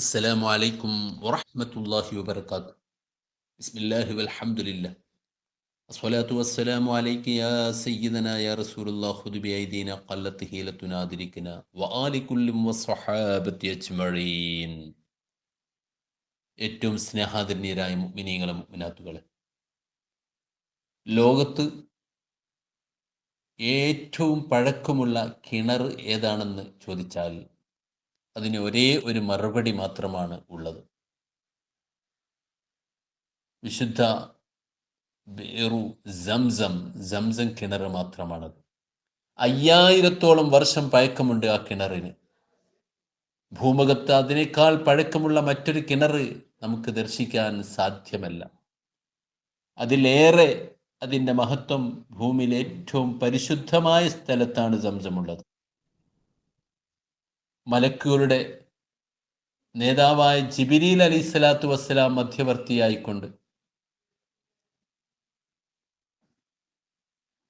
السلام عليكم ورحمة الله وبركاته بسم الله والحمد لله الصلاة والسلام عليك يا سيدنا يا رسول الله خذ بأيدينا قلت هيلتنا أدركنا وآل كل والصحابة أجمعين ഏറ്റവും സ്നേഹാദരണീയരായ മുഗ്മിനീങ്ങളെ മുഗ്മിനാത്തുകളെ ലോകത്ത് ഏറ്റവും പഴക്കമുള്ള കിണർ ഏതാണെന്ന് ചോദിച്ചാൽ അതിന് ഒരേ ഒരു മറുപടി മാത്രമാണ് ഉള്ളത്. വിശുദ്ധ ബേറു സംസം സംസം കിണർ മാത്രമാണത്. അയ്യായിരത്തോളം വർഷം പഴക്കമുണ്ട് ആ കിണറിന്. ഭൂമുഖത്ത് അതിനേക്കാൾ പഴക്കമുള്ള മറ്റൊരു കിണർ നമുക്ക് ദർശിക്കാൻ സാധ്യമല്ല. അതിലേറെ അതിന്റെ മഹത്വം ഭൂമിയിലെ ഏറ്റവും പരിശുദ്ധമായ സ്ഥലത്താണ് സംസമുള്ളത് മലക്കുകളുടെ നേതാവായ ജിബിരിൽ അലി സ്വലാത്തു വസ്സലാം മധ്യവർത്തിയായിക്കൊണ്ട്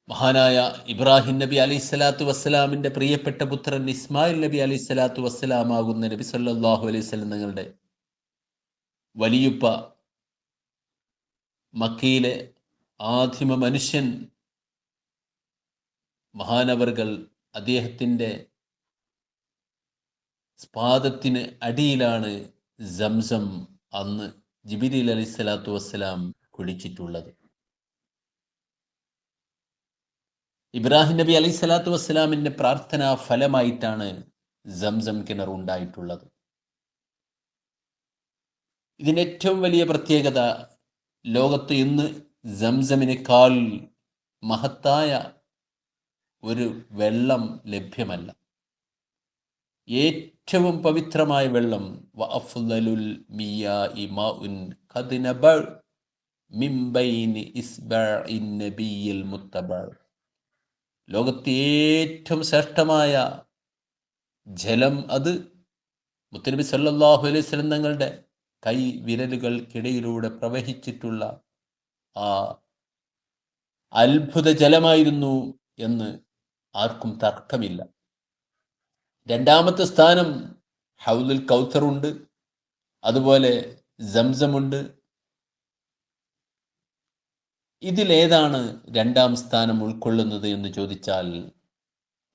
മഹാനായ ഇബ്രാഹിം നബി അലി സ്വലാത്തു വസ്സലാമിന്റെ പ്രിയപ്പെട്ട പുത്രൻ ഇസ്മായിൽ നബി അലി സ്വലാത്തു വസ്സലാമാകുന്ന നബി സല്ലാഹു അലൈഹി സ്വലം നിങ്ങളുടെ വലിയുപ്പ മക്കയിലെ ആദിമ മനുഷ്യൻ മഹാനവർകൾ അദ്ദേഹത്തിന്റെ സ്പാദത്തിന് അടിയിലാണ് സംസം അന്ന് ജിബിരിൽ അലി സ്വലാത്തു വസ്സലാം കുടിച്ചിട്ടുള്ളത്. ഇബ്രാഹിം നബി അലൈഹി സ്വലാത്തു വസ്സലാമിന്റെ പ്രാർത്ഥനാ ഫലമായിട്ടാണ് സംസം കിണർ ഉണ്ടായിട്ടുള്ളത്. ഇതിന്റെ ഏറ്റവും വലിയ പ്രത്യേകത ലോകത്ത് ഇന്ന് സംസമിനേക്കാൾ മഹത്തായ ഒരു വെള്ളം ലഭ്യമല്ല. ഏറ്റവും പവിത്രമായ വെള്ളം. ലോകത്തെ ഏറ്റവും ശ്രേഷ്ഠമായ ജലം അത്. മുത്തനബി സല്ലാഹു അലൈഹി വസല്ലം തങ്ങളുടെ കൈ വിരലുകൾക്കിടയിലൂടെ പ്രവഹിച്ചിട്ടുള്ള ആ അത്ഭുത ജലമായിരുന്നു എന്ന് ആർക്കും തർക്കമില്ല. രണ്ടാമത്തെ സ്ഥാനം ഹൗദുൽ കൗത്തറുണ്ട് അതുപോലെ സംസമുണ്ട് ഇതിലേതാണ് രണ്ടാം സ്ഥാനം ഉൾക്കൊള്ളുന്നത് എന്ന് ചോദിച്ചാൽ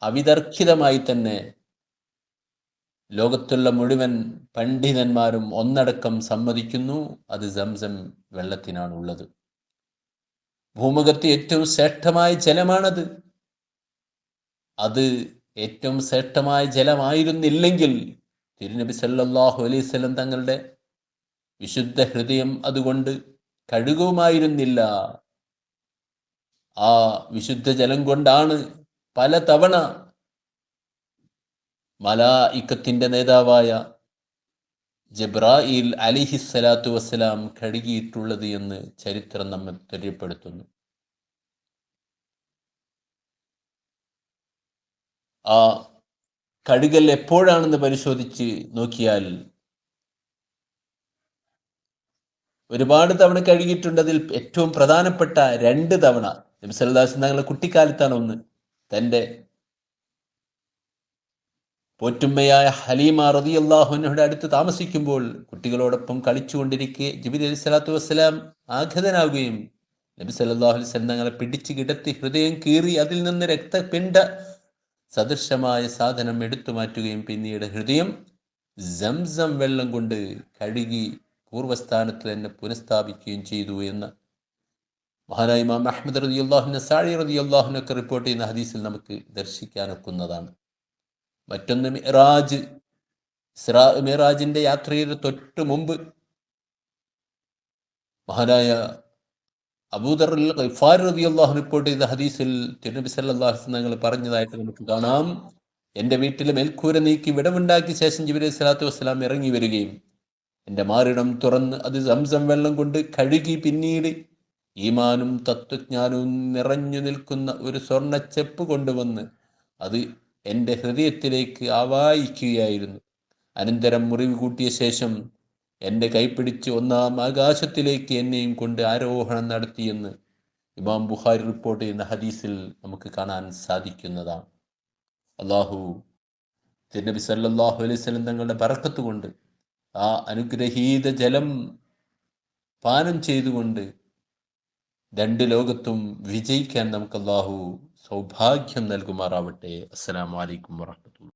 അവിതർക്കിതമായി തന്നെ ലോകത്തുള്ള മുഴുവൻ പണ്ഡിതന്മാരും ഒന്നടക്കം സമ്മതിക്കുന്നു. അത് സംസം വെള്ളത്തിനാണ് ഉള്ളത്. ഭൂമുഖത്ത് ഏറ്റവും ശ്രേഷ്ഠമായ ജലമാണത്. അത് ഏറ്റവും ശ്രേഷ്ഠമായ ജലമായിരുന്നില്ലെങ്കിൽ തിരുനബി സല്ലാഹു അലൈവല്ലം തങ്ങളുടെ വിശുദ്ധ ഹൃദയം അതുകൊണ്ട് കഴുകുമായിരുന്നില്ല. ആ വിശുദ്ധ ജലം കൊണ്ടാണ് പല തവണ മലായിക്കത്തിന്റെ നേതാവായ ജബ്രായിൽ അലിഹിസ്സലാത്തു വസ്സലാം കഴുകിയിട്ടുള്ളത് എന്ന് ചരിത്രം നമ്മെ തെര്യപ്പെടുത്തുന്നു ആ കഴുകൽ എപ്പോഴാണെന്ന് പരിശോധിച്ച് നോക്കിയാൽ ഒരുപാട് തവണ കഴുകിയിട്ടുണ്ട്. അതിൽ ഏറ്റവും പ്രധാനപ്പെട്ട രണ്ട് തവണ നബിസല്ലാസ് തങ്ങളുടെ കുട്ടിക്കാലത്താണ് ഒന്ന്. തന്റെ പോറ്റുമ്മയായ ഹലീമ റതി അള്ളാഹുനയുടെ അടുത്ത് താമസിക്കുമ്പോൾ കുട്ടികളോടൊപ്പം കളിച്ചുകൊണ്ടിരിക്കെ ജിബിദ് അലി സ്വലാത്തു വസ്സലാം ആഘതനാവുകയും നബി സല്ലാഹു അലൈഹി തങ്ങളെ പിടിച്ചു കിടത്തി ഹൃദയം കീറി അതിൽ നിന്ന് രക്തപിണ്ട സദൃശമായ സാധനം എടുത്തു മാറ്റുകയും പിന്നീട് ഹൃദയം സംസം വെള്ളം കൊണ്ട് കഴുകി പൂർവസ്ഥാനത്ത് തന്നെ പുനഃസ്ഥാപിക്കുകയും ചെയ്തു എന്ന് മഹാനായ ഇമാം അഹമ്മദ് റതി അള്ളാഹുന സാഴി റതി അള്ളാഹുനൊക്കെ റിപ്പോർട്ട് ചെയ്യുന്ന ഹദീസിൽ നമുക്ക് ദർശിക്കാനൊക്കുന്നതാണ്. മറ്റൊന്ന് മിറാജ് ഇസ്രാ മിറാജിന്റെ യാത്രയുടെ തൊട്ട് മുമ്പ് മഹാനായ അബൂദർ അള്ളാഹു റിപ്പോർട്ട് ചെയ്ത ഹദീസിൽ തിരുനബി സല്ലാഹു പറഞ്ഞതായിട്ട് നമുക്ക് കാണാം. എന്റെ വീട്ടിലെ മേൽക്കൂര നീക്കി വിടവുണ്ടാക്കിയ ശേഷം ജിബിലി സ്വലാത്തു വസ്സലാം ഇറങ്ങി വരികയും എന്റെ മാറിടം തുറന്ന് അത് സംസം വെള്ളം കൊണ്ട് കഴുകി പിന്നീട് ഈമാനും തത്വജ്ഞാനവും നിറഞ്ഞു നിൽക്കുന്ന ഒരു സ്വർണ ചെപ്പ് കൊണ്ടുവന്ന് അത് എന്റെ ഹൃദയത്തിലേക്ക് ആവായിക്കുകയായിരുന്നു അനന്തരം മുറിവ് കൂട്ടിയ ശേഷം എന്റെ കൈപ്പിടിച്ച് ഒന്നാം ആകാശത്തിലേക്ക് എന്നെയും കൊണ്ട് ആരോഹണം നടത്തിയെന്ന് ഇമാം ബുഖാരി റിപ്പോർട്ട് ചെയ്യുന്ന ഹദീസിൽ നമുക്ക് കാണാൻ സാധിക്കുന്നതാണ്. അള്ളാഹു തിരുനബി സല്ലാഹു അലൈഹി തങ്ങളുടെ ബറക്കത്ത് കൊണ്ട് ആ അനുഗ്രഹീത ജലം പാനം ചെയ്തുകൊണ്ട് രണ്ട് ലോകത്തും വിജയിക്കാൻ നമുക്ക് അള്ളാഹു സൗഭാഗ്യം നൽകുമാറാവട്ടെ. അസ്സലാമു അലൈക്കും വറഹ്മത്തുള്ളാഹി